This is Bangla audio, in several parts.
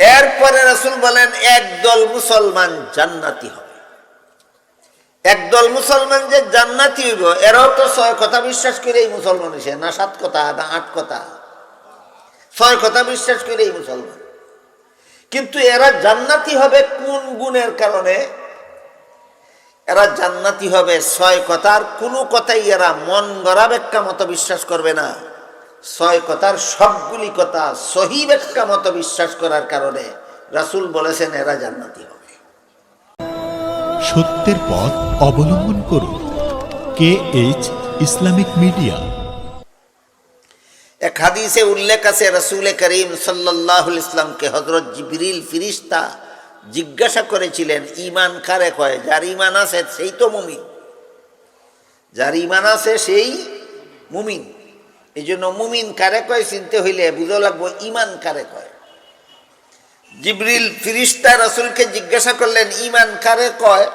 এরপরে রসুল বলেন একদল মুসলমান জান্নাতি হবে। একদল মুসলমান যে জান্নাতি হইব, এরাও তো ছয় কথা বিশ্বাস করে এই মুসলমান হয়েছে না সাত কথা, না আট কথা। ছয় কথা বিশ্বাস করে এই মুসলমান। কিন্তু এরা জান্নাতি হবে কোন গুণের কারণে? এরা জান্নাতি হবে ছয় কথার কোনো কথাই এরা মন গড়া ব্যাখ্যা মতো বিশ্বাস করবে না। ছয় কথার সবগুলি কথা সহি ব্যাখ্যা মতো বিশ্বাস করার কারণে রাসূল বলেছেন এরা জান্নাতি হবে। সত্যের পথ অবলম্বন করুন। K H Islamic media. এক হাদিসে উল্লেখ আছে রসুল করিম সাল্লাহ ইসলামকে হজরত জিবরিল ফিরিস্তা জিজ্ঞাসা করেছিলেন ইমান কারে কয়? যার ইমান আছে সেই তো মুমিন। যার ইমান আছে সেই মুমিন। এই জন্য মুমিন কারে কয়, চিনতে হইলে বুঝো লাগবো ইমান কারে কয়। জিবরিল ফিরিস্তা রসুলকে জিজ্ঞাসা করলেন ইমান কারে কয়?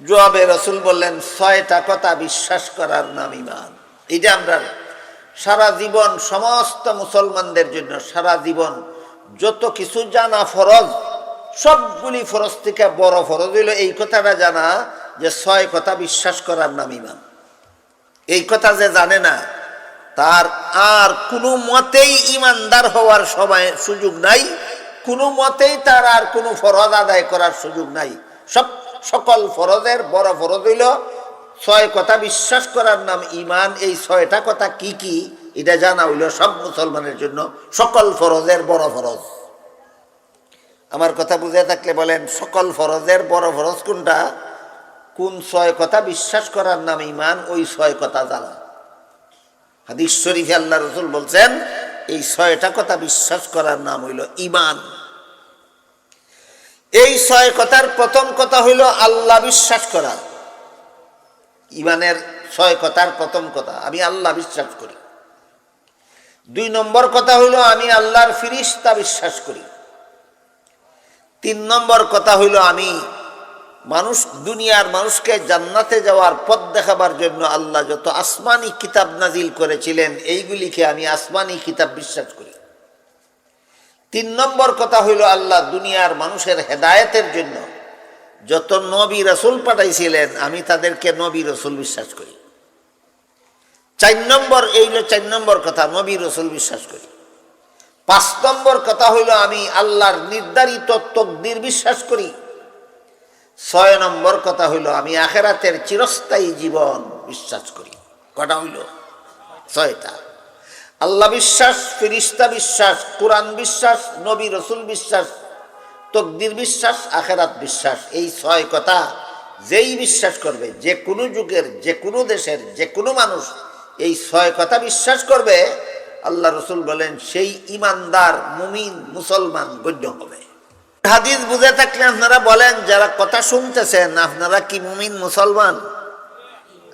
জবাবে রসুল বললেন, ছয়টা কথা বিশ্বাস করার নাম ইমান এটা আমরা সারা জীবন সমস্ত মুসলমানদের জন্য, সারা জীবন যত কিছু জানা ফরজ, সবগুলি ফরজ থেকে বড় ফরজ হইল এই কথাটা জানা যে ছয় কথা বিশ্বাস করার নাম ইমান এই কথা যে জানে না তার আর কোনো মতেই ইমানদার হওয়ার সময় সুযোগ নাই, কোনো মতেই তার আর কোনো ফরজ আদায় করার সুযোগ নাই। সব সকল ফরজের, বড় ফরজ হইল ছয় কথা বিশ্বাস করার নাম ইমান। এই ছয়টা কথা কি কি, এটা জানা হইল সব মুসলমানের জন্য। সকল ফরজের, বড় ফরজ। আমার কথা বুঝে থাকলে বলেন, সকল ফরজের, বড় ফরজ কোনটা? কোন ছয় কথা বিশ্বাস করার নাম ইমান, ওই ছয় কথা জানা। হাদিস শরীফে আল্লাহ রসুল বলছেন, এই ছয়টা কথা বিশ্বাস করার নাম হইল ইমান এই ছয় কথার প্রথম কথা হইল আল্লাহ বিশ্বাস করা। ইমানের ছয় কথার প্রথম কথা, আমি আল্লাহ বিশ্বাস করি। দুই নম্বর কথা হইল, আমি আল্লাহর ফিরিস্তা বিশ্বাস করি। তিন নম্বর কথা হইল, আমি মানুষ, দুনিয়ার মানুষকে জান্নাতে যাওয়ার পথ দেখাবার জন্য আল্লাহ যত আসমানি কিতাব নাজিল করেছিলেন, এইগুলিকে আমি আসমানি কিতাব বিশ্বাস করি। তিন নম্বর কথা হইল আল্লাহ দুনিয়ার মানুষের হেদায়েতের জন্য যত নবী রসুল পাঠাইছিলেন, আমি তাদেরকে নবী রসুল বিশ্বাস করি। চার নম্বর, এই হলো চার নম্বর কথা, নবী রসুল বিশ্বাস করি। পাঁচ নম্বর কথা হইল আমি আল্লাহর নির্ধারিত তকদির বিশ্বাস করি। ছয় নম্বর কথা হইল, আমি আখেরাতের চিরস্থায়ী জীবন বিশ্বাস করি। কটা হইল? ছয়টা। আল্লাহ বিশ্বাস, ফিরিস্তা বিশ্বাস, কোরআন বিশ্বাস, নবী রসুল বিশ্বাস, তকদির বিশ্বাস, আখেরাত বিশ্বাস, এই ছয় কথা যেই বিশ্বাস করবে, যে কোনো যুগের, যে কোনো দেশের, যে কোনো মানুষ এই ছয় কথা বিশ্বাস করবে, আল্লাহ রসুল বলেন, সেই ইমানদার মুমিন মুসলমান গণ্য হবে। হাদিস বুঝে থাকলে আপনারা বলেন, যারা কথা শুনতেছেন, আপনারা কি মুমিন, মুসলমান?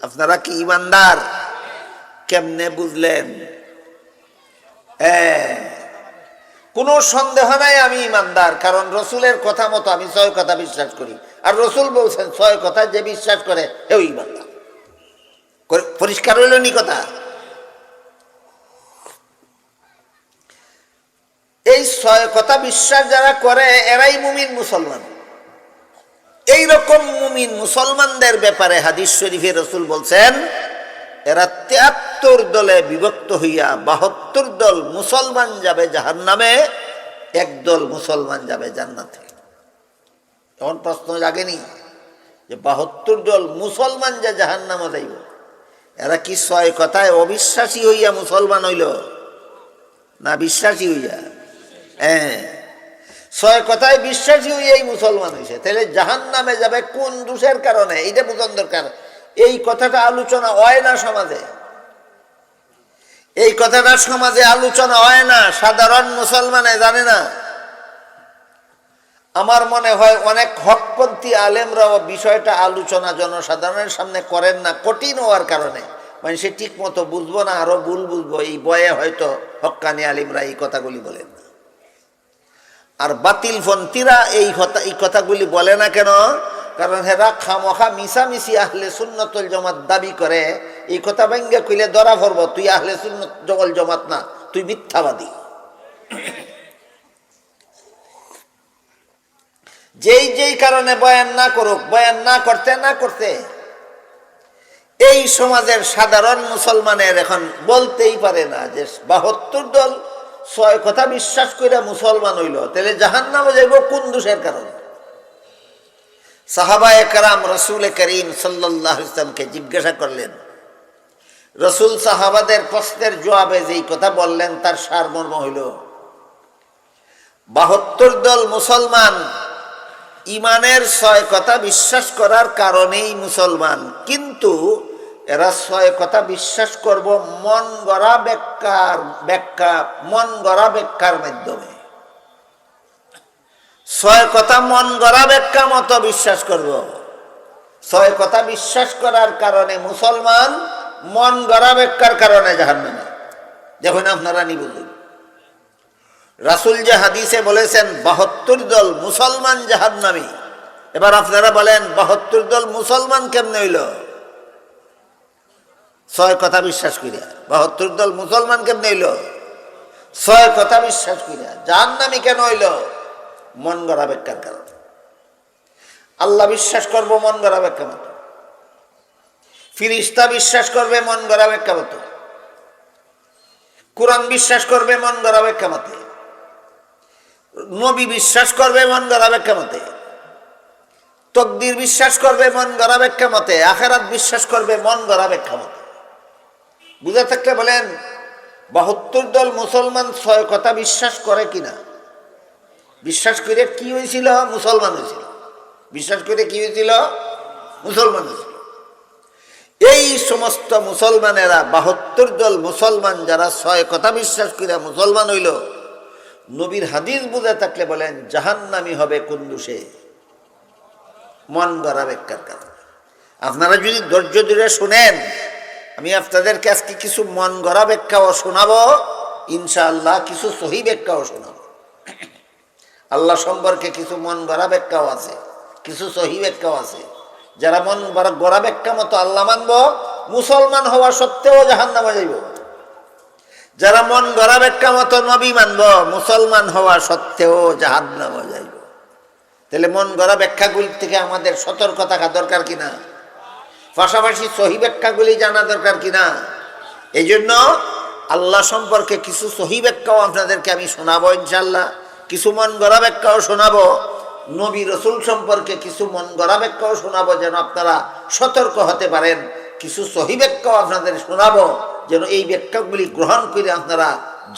আপনারা কি ইমানদার? কেমনে বুঝলেন? হ্যাঁ। কোনো সন্দেহ নাই আমি ইমানদার, কারণ রসুলের কথা মতো আমি ছয় কথা বিশ্বাস করি। আর রসুল বলছেন, ছয় কথা যে বিশ্বাস করে হেউ ইমানদার। পরিষ্কার হইল নি কথা? এই ছয় কথা বিশ্বাস যারা করে, এরাই মুমিন মুসলমান। এই রকম মুমিন মুসলমানদের ব্যাপারে হাদিস শরীফে রসুল বলছেন, এরা তিয়াত্তর দলে বিভক্ত হইয়া বাহাত্তর দল মুসলমান যাবে জাহান নামে একদল মুসলমান যাবে জান্নাতে। তখন প্রশ্ন জাগেনি যে বাহাত্তর দল মুসলমান যে জাহান নামে যাইব। এরা কি ছয় কথায় অবিশ্বাসী হইয়া মুসলমান হইল? না বিশ্বাসী হইয়া? হ্যাঁ। ছয় কথায় বিশ্বাসী হইয়াই মুসলমান হয়েছে। তাহলে জাহান নামে যাবে কোন দোষের কারণে? এইটা বোঝান দরকার। এই কথাটা আলোচনা হয় না সমাজে? এই কথাটা সমাজে আলোচনা হয় না, সাধারণ মুসলমানে জানে না। আমার মনে হয় অনেক হকপন্থী আলেমরাও বিষয়টা আলোচনা জনসাধারণের সামনে করেন না, কঠিন হওয়ার কারণে। মানে সে ঠিক মতো বুঝব না, আরও ভুল বুঝব। এই বয়ে হয়তো হক্কানি আলিমরা এই কথাগুলি বলেন না। আর বাতিল ফন্তিরা এই কথা, এই কথাগুলি বলে না কেন? কারণ হেরা খামখা মিশামিশি আহলে সুন্নতল জমাত দাবি করে, এই কথা ভেঙ্গে কইলে ধরা পড়ব, তুই আহলে সুন্নত জগল জমাত না, তুই মিথ্যাবাদী। যেই যেই কারণে বয়ান না করুক, বয়ান না করতে না করতে, এই সমাজের সাধারণ মুসলমানের এখন বলতেই পারে না যে বাহাত্তর দল ছয় কথা বিশ্বাস করে মুসলমান হইল। তাহলে জাহান নামে যাইব কোন দোষের কারণে? সাহাবা একরাম রসুল করিম সাল্লাহ ইসলামকে জিজ্ঞাসা করলেন, রসুল সাহাবাদের প্রশ্নের জবাবে যেই কথা বললেন তার সারমর্ম হইল, বাহাত্তর দল মুসলমান ইমানের ছয় কথা বিশ্বাস করার কারণেই মুসলমান। কিন্তু এরা ছয় কথা বিশ্বাস করব, মন গড়া ব্যাখ্যার ব্যাখ্যা মন গড়া ব্যাখ্যার মাধ্যমে। ছয় কথা মন গড়া ব্যাখ্যা মতো বিশ্বাস করব। ছয় কথা বিশ্বাস করার কারণে মুসলমান মন গড়া ব্যাখ্যার কারণে জাহান্নামে। দেখুন আপনারা নি বলুন রাসুল যে হাদিসে বলেছেন, বাহাত্তর দল মুসলমান জাহান্নামী। এবার আপনারা বলেন, বাহাত্তর দল মুসলমান কেমনে হইল? ছয় কথা বিশ্বাস করিয়া। বাহাত্তর দল মুসলমান কেমনে হইল? ছয় কথা বিশ্বাস করিয়া। জাহান্নামী কেন হইল? মন গড়া ব্যাখ্যার কারণে। আল্লাহ বিশ্বাস করব মন গড়া ব্যাখ্যা মতো। ফিরিস্তা বিশ্বাস করবে মন গড়া ব্যাখ্যা মতো। কোরআন বিশ্বাস করবে মন গড়া ব্যাখ্যা মতে। নবী বিশ্বাস করবে মন গড়া ব্যাখ্যা মতে। তকদির বিশ্বাস করবে মন গড়া ব্যাখ্যা মতে। আখেরাত বিশ্বাস করবে মন গড়া ব্যাখ্যা মতে। বুঝে থাকলে বলেন, বাহাত্তর দল মুসলমান ছয় কথা বিশ্বাস করে কিনা? বিশ্বাস করে কি হয়েছিল? মুসলমান হয়েছিল। বিশ্বাস করে কি হয়েছিল? মুসলমান হয়েছিল। এই সমস্ত মুসলমানেরা বাহাত্তর দল মুসলমান যারা ছয় কথা বিশ্বাস করে মুসলমান হইল, নবীর হাদিস বুঝে থাকলে বলেন, জাহান্নামি হবে কুন্দুসে মন গড়া কারণে আপনারা যদি ধৈর্য ধরে শুনেন আমি আপনাদেরকে আজকে কিছু মন গড়া ব্যাখ্যাও শোনাবো, ইনশাআল্লাহ কিছু সহি ব্যাখ্যাও শোনাবো। আল্লাহ সম্পর্কে কিছু মন গড়া ব্যাখ্যাও আছে, কিছু সহি ব্যাখ্যাও আছে। যারা মন গড়া ব্যাখ্যা মতো আল্লাহ মানব, মুসলমান হওয়া সত্ত্বেও জাহান নামা যাইব। যারা মন গড়া ব্যাখ্যা মতো নবী মানব, মুসলমান হওয়া সত্ত্বেও জাহান নামা যাইব। তাহলে মন গড়া ব্যাখ্যাগুলি থেকে আমাদের সতর্ক থাকা দরকার কিনা? পাশাপাশি সহি ব্যাখ্যাগুলি জানা দরকার কিনা? এই জন্য আল্লাহ সম্পর্কে কিছু সহি ব্যাখ্যাও আপনাদেরকে আমি শোনাবো ইনশাল্লাহ কিছু মন গড়া ব্যাখ্যাও শোনাবো। নবী রসুল সম্পর্কে কিছু মন গড়া ব্যাখ্যাও শোনাবো যেন আপনারা সতর্ক হতে পারেন। কিছু সহি ব্যাখ্যাও আপনাদের শোনাবো যেন এই ব্যাখ্যাগুলি গ্রহণ করে আপনারা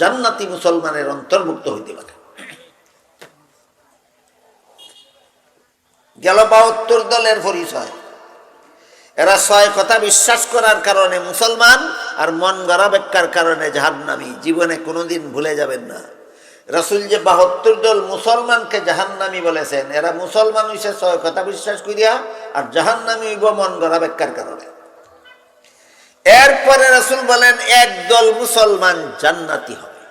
জান্নাতি মুসলমানের অন্তর্ভুক্ত হইতে পারেন। গেল বাহাত্তর দলের পরিচয়। এরা ছয় কথা বিশ্বাস করার কারণে মুসলমান আর মন গড়া ব্যাখ্যার কারণে জাহান্নামী। জীবনে কোনোদিন ভুলে যাবেন না। রসুল যে বাহাত্তর দল মুসলমানকে জাহান্নামী বলেছেন, এরা মুসলমান হইছে ছয় কথা বিশ্বাস করিয়া আর জাহান্নামী হইব মন গড়া ব্যাখ্যার কারণে। এরপরে রসুল বলেন একদল মুসলমান জান্নাতি হবে।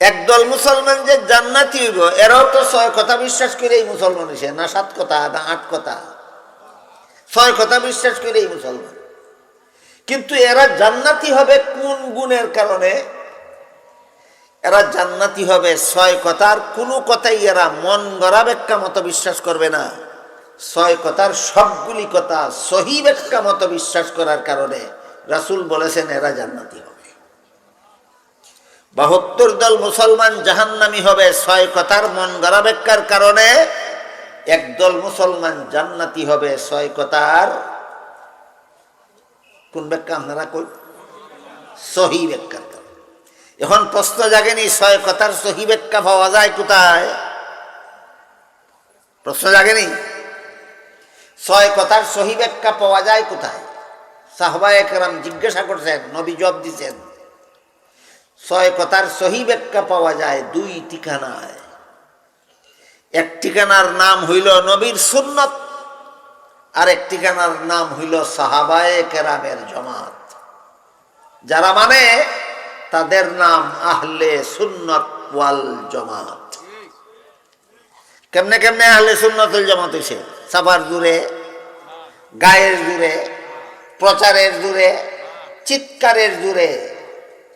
একদল মুসলমান যে জান্নাতি হইব, এরাও তো ছয় কথা বিশ্বাস করে এই মুসলমান হইছে। না সাত কথা, না আট কথা। ছয় কথা বিশ্বাস করে, এই মুসলমান। কিন্তু এরা জান্নাতি হবে কোন গুণের কারণে? এরা জান্নাতি হবে ছয় কথার কোনো কথাই এরা মন গড়া ব্যাখ্যা মতো বিশ্বাস করবে না। ছয় কথার সবগুলি কথা সহি ব্যাখ্যা মতো বিশ্বাস করার কারণে রাসুল বলেছেন এরা জান্নাতি হবে। বাহাত্তর দল মুসলমান জাহান্নামি হবে, ছয় কথার মন গড়া ব্যাখ্যার কারণে একদল মুসলমান জান্নাতি হবে, ছয় কথার কোন ব্যাখ্যা আপনারা কই? সহি ব্যাখ্যার কারণে এখন প্রশ্ন জাগেনি, ছয় কথার সহি ব্যাখ্যা পাওয়া যায় কোথায়? প্রশ্ন জাগেনি? ছয় কথার সহি ব্যাখ্যা পাওয়া যায় কোথায়? সাহবা একরাম জিজ্ঞাসা করছেন, নবী জব দিছেন। ছয় কথার সহি ব্যাখ্যা পাওয়া যায় দুই ঠিকানায়। এক ঠিকানার নাম হইল নবীর সুন্নত, আর এক ঠিকানার নাম হইল সাহাবায়ে কেরামের জমাত। যারা মানে তাদের নাম আহলে সুন্নত ওয়াল জমাত। কেমনে কেমনে আহলে সুন্নতুল জমাত হইছে? সাফার দূরে গায়ের দূরে প্রচারের দূরে চিৎকারের দূরে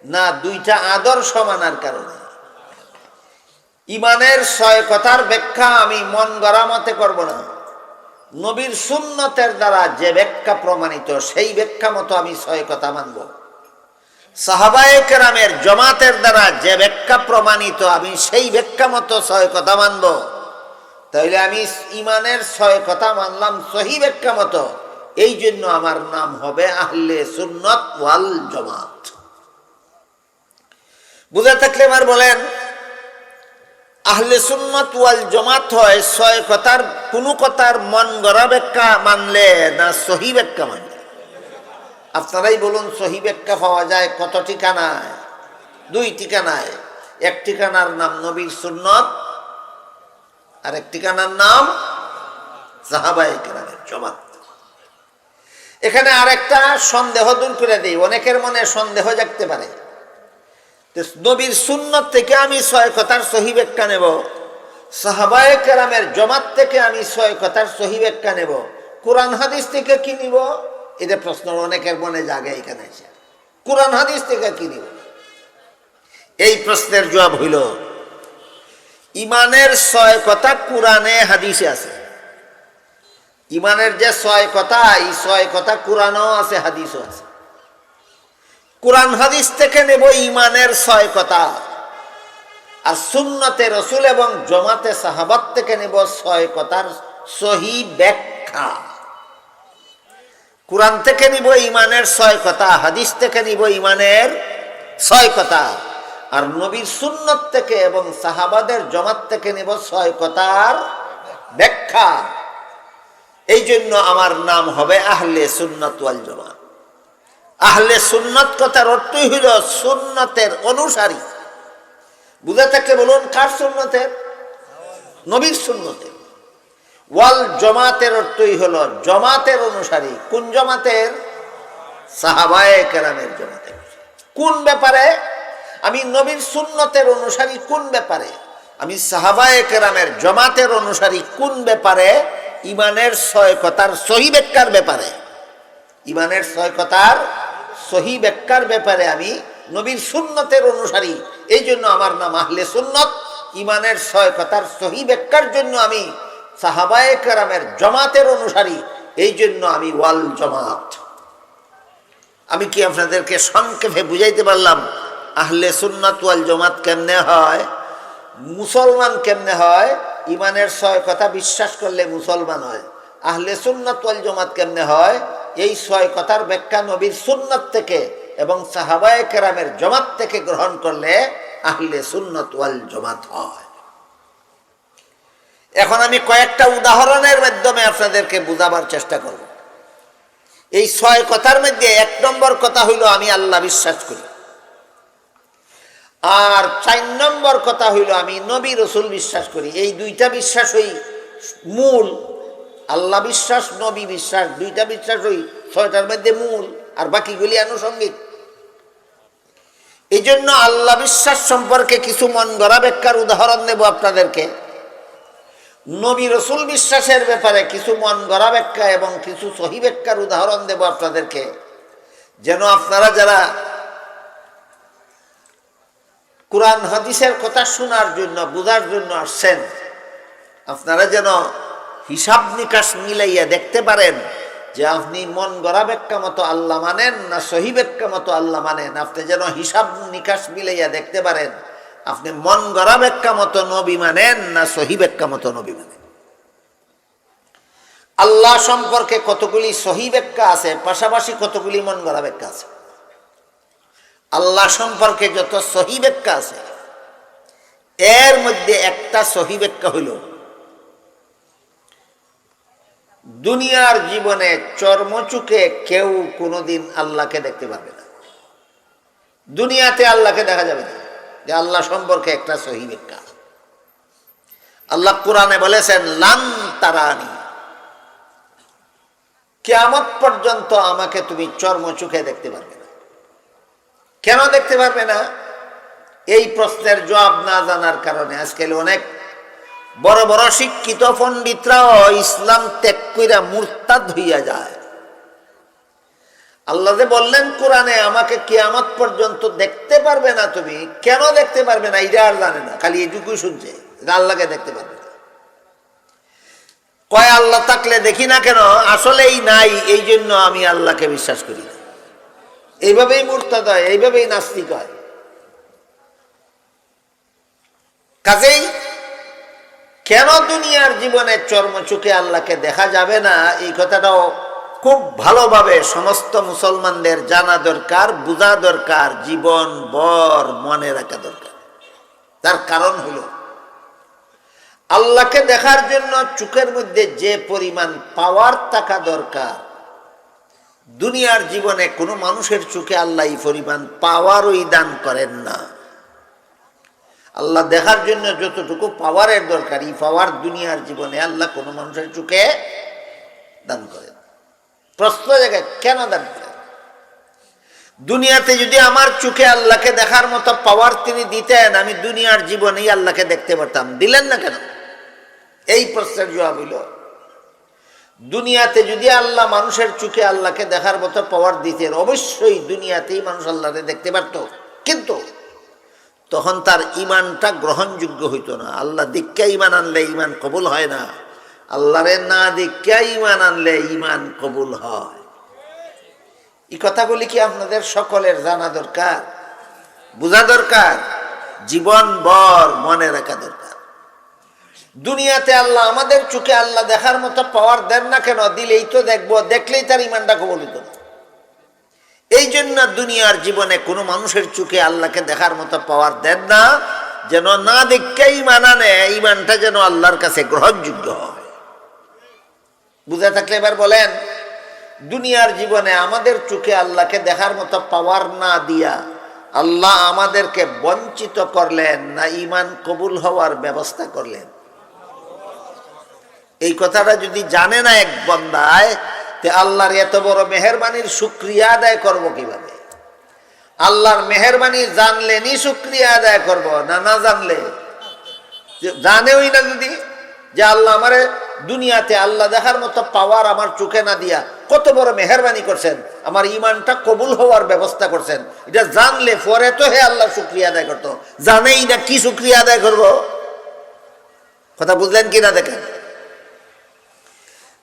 না দুইটা আদর্শ মানার কারণে? ইমানের ছয় কথার ব্যাখ্যা আমি মন গড়া মতে করব না। নবীর সুন্নতের দ্বারা যে ব্যাখ্যা প্রমাণিত, সেই ব্যাখ্যা মতো আমি ছয় কথা মানব। সাহাবায়ে কেরামের জমাতের দ্বারা যে ব্যাখ্যা প্রমাণিত, আমি সেই ব্যাখ্যা মতো ছয় কথা মানব। তাইলে আমি ইমানের ছয় কথা মানলাম সহি ব্যাখ্যা মতো। এই জন্য আমার নাম হবে আহলে সুন্নত ওয়াল জমাত। বুঝে থাকলে এবার বলেন আহলে সুন্নত ওয়াল জমাত হয়, ছয় কথার, কোনো কথার মন গড়া ব্যাখ্যা মানলে না সহি ব্যাখ্যা মানলে? আপনারাই বলুন, সহি ব্যাখ্যা পাওয়া যায় কত ঠিকানায়? দুই ঠিকানায়, এক ঠিকানার নাম নবীর সুন্নত, আর এক ঠিকানার নাম সাহাবাই কেরামের জমাত। এখানে আরেকটা সন্দেহ দূর করে দিই, অনেকের মনে সন্দেহ জাগতে পারে। নবীর সুন্নত থেকে আমি ছয় কথার সহি ব্যাখ্যা নেব। সাহাবায় কেরামের জমাত থেকে আমি ছয় কথার সহি ব্যাখ্যা নেব। কোরআন হাদিস থেকে কি নিব? এটা প্রশ্ন অনেকের মনে জাগে এখানে এসে। কোরআন হাদিস থেকে কি নিব? এই প্রশ্নের জবাব হইল, ইমানের ছয় কথা কোরআনে হাদিসে আছে। ইমানের যে ছয় কথা, এই ছয় কথা কোরআনও আছে, হাদিসও আছে। কোরআন হাদিস থেকে নেব ইমানের ছয় কথা। আর সুন্নতে রসুল এবং জমাতে সাহাবাত থেকে নেব ছয় কথার সহি ব্যাখ্যা। কোরআন থেকে নিব ইমানের ছয় কথা, হাদিস থেকে নিব ইমানের ছয় কথা। আর নবীর সুন্নত থেকে এবং সাহাবাদের জমাত থেকে নেব ছয় কথার ব্যাখ্যা। এই জন্য আমার নাম হবে আহলে সুন্নত ওয়াল জমাত। আহলে সুন্নত কথার অর্থই হইল সুন্নতের অনুসারী। বুঝে থাকলে বলুন, কার সুন্নতের? নবীর সুন্নতের। ওয়াল জমাতের অর্থই হল জমাতের অনুসারী। কোন জমাতের? সাহাবায়ে কেরামের জমাতের কোন ব্যাপারে? আমি নবীর সুন্নতের অনুসারী কোন ব্যাপারে? আমি সাহাবায়ে কেরামের জমাতের অনুসারী কোন ব্যাপারে? ইমানের ছয় কথার সহি ব্যাখ্যার ব্যাপারে। ইমানের ছয় কথার সহি ব্যাখ্যার ব্যাপারে আমি নবীর সুন্নতের অনুসারী। এই জন্য আমার নাম আহলে সুন্নত। ইমানের ছয় কথার সহি ব্যাখ্যার জন্য আমি সাহাবায়ে কেরামের জমাতের অনুসারী। এই জন্য আমি ওয়াল জমাত। আমি কি আপনাদেরকে সংক্ষেপে বুঝাইতে পারলাম আহলে সুন্নত ওয়াল জমাত কেমনে হয়? মুসলমান কেমনে হয়? ইমানের ছয় কথা বিশ্বাস করলে মুসলমান হয়। আহলে সুন্নত ওয়াল জমাত কেমনে হয়? এই ছয় কথার ব্যাখ্যা নবীর সুন্নত থেকে এবং সাহাবায়ে কেরামের জমাত থেকে গ্রহণ করলে আহলে সুন্নত ওয়াল জমাত হয়। এখন আমি কয়েকটা উদাহরণের মাধ্যমে আপনাদেরকে বুঝাবার চেষ্টা করব। এই ছয় কথার মধ্যে এক নম্বর কথা হইল, আমি আল্লাহ বিশ্বাস করি। আর চার নম্বর কথা হইল, আমি নবী রসুল বিশ্বাস করি। এই দুইটা বিশ্বাস হই মূল আল্লাহ বিশ্বাস, নবী বিশ্বাস, দুইটা বিশ্বাস ওই ছয়টার মধ্যে মূল, আর বাকিগুলি আনুষঙ্গিক। এই জন্য আল্লাহ বিশ্বাস সম্পর্কে কিছু মন গড়া ব্যাখ্যার উদাহরণ দেব আপনাদেরকে। নবী রসুল বিশ্বাসের ব্যাপারে কিছু মন গড়া ব্যাখ্যা এবং কিছু সহি ব্যাখ্যার উদাহরণ দেব আপনাদেরকে। যেন আপনারা যারা কোরআন, হাদিসের কথা শোনার জন্য, বোঝার জন্য আসছেন, আপনারা যেন হিসাব নিকাশ মিলাইয়া দেখতে পারেন যে আপনি মন গড়া ব্যাখ্যা মতো আল্লাহ মানেন না সহি ব্যাখ্যা মতো আল্লাহ মানেন। আপনি যেন হিসাব নিকাশ মিলাইয়া দেখতে পারেন, আপনি মন গড়া ব্যাখ্যা মতো নবী মানেন না সহি ব্যাখ্যা মতো নবী মানেন। আল্লাহ সম্পর্কে কতগুলি সহি ব্যাখ্যা আছে, পাশাপাশি কতগুলি মন গড়া ব্যাখ্যা আছে? আল্লাহ সম্পর্কে যত সহি ব্যাখ্যা আছে, এর মধ্যে একটা সহি ব্যাখ্যা হইল দুনিয়ার জীবনে চর্মচুকে কেউ কোনোদিন আল্লাহকে দেখতে পারবে না। দুনিয়াতে আল্লাহকে দেখা যাবে না, যে আল্লাহ সম্পর্কে একটা সহি আল্লাহ কোরআনে বলেছেন, লান তারানি। কেয়ামত পর্যন্ত আমাকে তুমি চর্মচুখে দেখতে পারবে না। কেন দেখতে পারবে না? এই প্রশ্নের জবাব না জানার কারণে আজকাল অনেক বড় বড় শিক্ষিত পণ্ডিতরাও ইসলাম ত্যাগ কইরা মুরতাদ হইয়া যায়। আল্লাহ বললেন কোরআনে, আমাকে কিয়ামত পর্যন্ত দেখতে পারবে না তুমি। কেন দেখতে পারবে না? এটা আর জানে না। খালি এটুকুই শুনছে। আল্লাহকে দেখতে পারবে কয়, আল্লাহ থাকলে দেখি না কেন? আসলেই নাই। এই জন্য আমি আল্লাহকে বিশ্বাস করি না। এইভাবেই মূর্তাদ হয়, এইভাবেই নাস্তিক হয়। কাজেই কেন দুনিয়ার জীবনে চর্ম চোখে আল্লাহকে দেখা যাবে না? এই কথাটাও খুব ভালোভাবে সমস্ত মুসলমানদের জানা দরকার, বোঝা দরকার, জীবন, বর, মনে রাখা দরকার। তার কারণ হলো, আল্লাহকে দেখার জন্য চোখের মধ্যে যে পরিমাণ পাওয়ার থাকা দরকার, দুনিয়ার জীবনে কোনো মানুষের চোখে আল্লাহ এই পরিমাণ পাওয়ারই দান করেন না। আল্লাহ দেখার জন্য যতটুকু পাওয়ারের দরকার, এই পাওয়ার দুনিয়ার জীবনে আল্লাহ কোনো মানুষের চোখে দান করেন। প্রশ্ন জায়গায় কেন দান করেন? দুনিয়াতে যদি আমার চোখে আল্লাহকে দেখার মতো পাওয়ার তিনি দিতেন, আমি দুনিয়ার জীবনেই আল্লাহকে দেখতে পারতাম। দিলেন না কেন? এই প্রশ্নের জবাব হইল, দুনিয়াতে যদি আল্লাহ মানুষের চোখে আল্লাহকে দেখার মতো পাওয়ার দিতেন, অবশ্যই দুনিয়াতেই মানুষ আল্লাহকে দেখতে পারত। কিন্তু তখন তার ইমানটা গ্রহণযোগ্য হইতো না। আল্লাহ দীক্ষা ইমান আনলে ইমান কবুল হয় না। আল্লাহরে না দীক্ষা ইমান আনলে ইমান কবুল হয়। এই কথাগুলি কি আপনাদের সকলের জানা দরকার? বোঝা দরকার? জীবন বর মনে রাখা দরকার। দুনিয়াতে আল্লাহ আমাদের চোখে আল্লাহ দেখার মতো পাওয়ার দেন না কেন? দিলেই তো দেখব, দেখলেই তার ইমানটা কবল হইতো না। এই জন্য দুনিয়ার জীবনে কোনো মানুষের চোখে আল্লাহকে দেখার মতো পাওয়ার দেন না, যেন না দেখে ইমান আনে ইমানটা যেন আল্লাহর কাছে গ্রহণযোগ্য হয়। বুঝে থাকলে এবার বলেন, দুনিয়ার জীবনে আমাদের চোখে আল্লাহকে দেখার মতো পাওয়ার না দিয়া আল্লাহ আমাদেরকে বঞ্চিত করলেন না ইমান কবুল হওয়ার ব্যবস্থা করলেন। এই কথাটা যদি জানে না এক বন্দায় তে আল্লাহর এত বড় মেহরবানির শুক্রিয়া আদায় করব কীভাবে? আল্লাহর মেহরবানি জানলে নি শুক্রিয়া আদায় করব না না জানলে? জানেওই না যদি, যে আল্লাহ আমারে দুনিয়াতে আল্লাহ দেখার মতো পাওয়ার আমার চোখে না দিয়া কত বড় মেহরবানি করছেন, আমার ইমানটা কবুল হওয়ার ব্যবস্থা করছেন, এটা জানলে পরে তো হে আল্লাহ শুক্রিয়া আদায় করতো। জানেই না কি শুক্রিয়া আদায় করব? কথা বুঝলেন কি না দেখেন?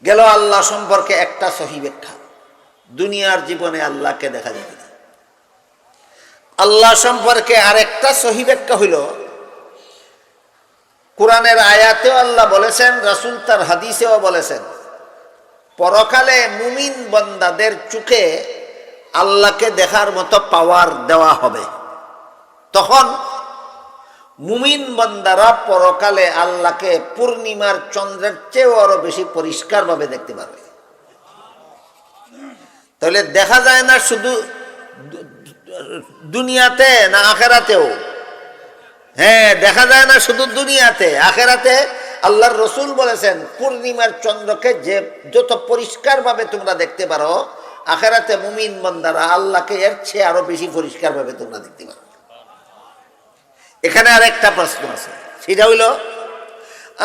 গেল আল্লাহ সম্পর্কে একটা সহি ব্যাখ্যা। দুনিয়ার জীবনে আল্লাহকে দেখা যাবে না। আল্লাহ সম্পর্কে আরেকটা সহি ব্যাখ্যা হইল, কোরআনের আয়াতেও আল্লাহ বলেছেন, রাসুল তার হাদিসেও বলেছেন, পরকালে মুমিন বন্দাদের চোখে আল্লাহকে দেখার মতো পাওয়ার দেওয়া হবে। তখন মুমিন বন্দারা পরকালে আল্লাহকে পূর্ণিমার চন্দ্রের চেয়েও আরও বেশি পরিষ্কারভাবে দেখতে পাবে তাহলে দেখা যায় না শুধু দুনিয়াতে না আখেরাতেও? হ্যাঁ দেখা যায় না শুধু দুনিয়াতে, আখেরাতে আল্লাহর রসুল বলেছেন, পূর্ণিমার চন্দ্রকে যে যত পরিষ্কারভাবে তোমরা দেখতে পারো, আখেরাতে মুমিন বন্দারা আল্লাহকে এর চেয়ে আরও বেশি পরিষ্কারভাবে তোমরা দেখতে পারো। এখানে আর একটা প্রশ্ন আছে। সেটা হইল,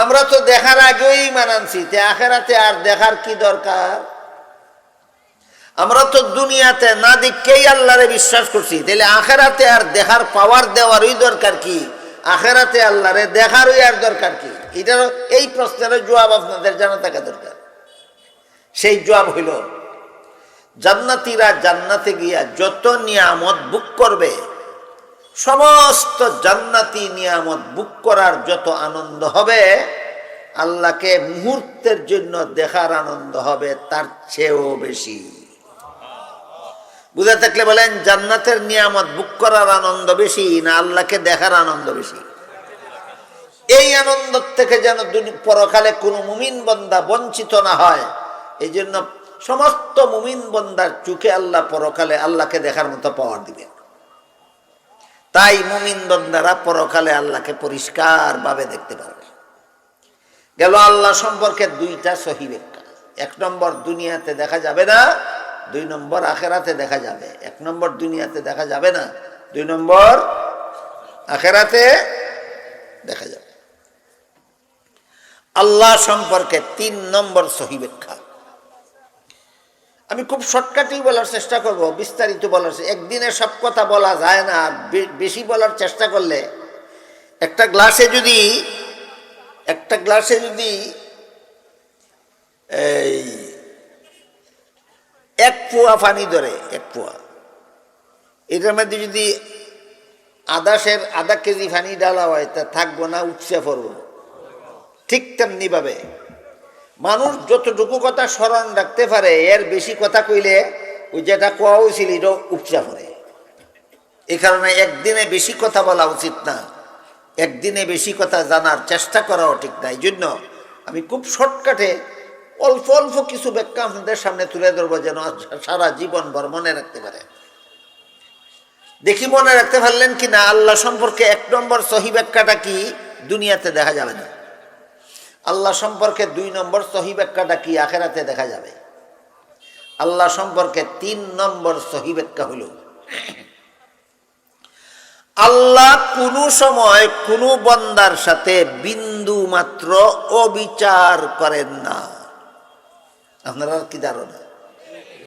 আমরা তো দেখার আগেই মানানছি তে আখেরাতে আর দেখার কি দরকার? আমরা তো দুনিয়াতে না দেখেই আল্লাহরে বিশ্বাস করছি তাহলে আখেরাতে আর দেখার পাওয়ার দেওয়ারই দরকার কি? আখেরাতে আল্লাহরে দেখারই আর দরকার কি? এটারও, এই প্রশ্নের জবাব আপনাদের জানা থাকা দরকার। সেই জবাব হইল, জান্নাতিরা জান্নাতে গিয়া যত নিয়ামত বুক করবে সমস্ত জান্নাতি নিয়ামত বুক করার যত আনন্দ হবে, আল্লাহকে মুহূর্তের জন্য দেখার আনন্দ হবে তার চেয়েও বেশি। বুঝে থাকলে বলেন, জান্নাতের নিয়ামত বুক করার আনন্দ বেশি না আল্লাহকে দেখার আনন্দ বেশি? এই আনন্দ থেকে যেন পরকালে কোনো মুমিন বন্দা বঞ্চিত না হয় এই জন্য সমস্ত মুমিন বন্দার চোখে আল্লাহ পরকালে আল্লাহকে দেখার মতো পাওয়ার দিবেন। তাই মুমিন বন্দারা পরকালে আল্লাহকে পরিষ্কার ভাবে দেখতে পারবে। গেল আল্লাহ সম্পর্কে দুইটা সহি এক নম্বর, দুনিয়াতে দেখা যাবে না। দুই নম্বর, আখেরাতে দেখা যাবে। এক নম্বর, দুনিয়াতে দেখা যাবে না। দুই নম্বর, আখেরাতে দেখা যাবে। আল্লাহ সম্পর্কে তিন নম্বর সহি ব্যাখ্যা। আমি খুব শর্টকাটেই বলার চেষ্টা করব, বিস্তারিত বলার একদিনে সব কথা বলা যায় না বেশি বলার চেষ্টা করলে। একটা গ্লাসে যদি একটা গ্লাসে যদি এই এক পোয়া পানি ধরে, এক পোয়া। এটার মধ্যে যদি আদাসের আধা কেজি পানি ডালা হয়, তা থাকব না উৎসে পড়ব। ঠিক তেমনি ভাবে মানুষ যতটুকু কথা স্মরণ রাখতে পারে, এর বেশি কথা কইলে ওই যেটা কোয়া হয়েছিল এটা উপচা পড়ে। এই কারণে একদিনে বেশি কথা বলা উচিত না। একদিনে বেশি কথা জানার চেষ্টা করাও ঠিক না। এই জন্য আমি খুব শর্টকাটে অল্প অল্প কিছু ব্যাখ্যা আপনাদের সামনে তুলে ধরবো যেন সারা জীবন ভর মনে রাখতে পারে। দেখি মনে রাখতে পারলেন কি না আল্লাহ সম্পর্কে এক নম্বর সহি ব্যাখ্যাটা কি, দুনিয়াতে দেখা যাবে না। আল্লাহ সম্পর্কে দুই নম্বর সহি ব্যাখ্যাটা কি আখেরাতে দেখা যাবে? আল্লাহ সম্পর্কে তিন নম্বর সহি ব্যাখ্যা হল, আল্লাহ কোনো সময় কোনো বন্দার সাথে বিন্দু মাত্র অবিচার করেন না। আপনারা কি ধারণা?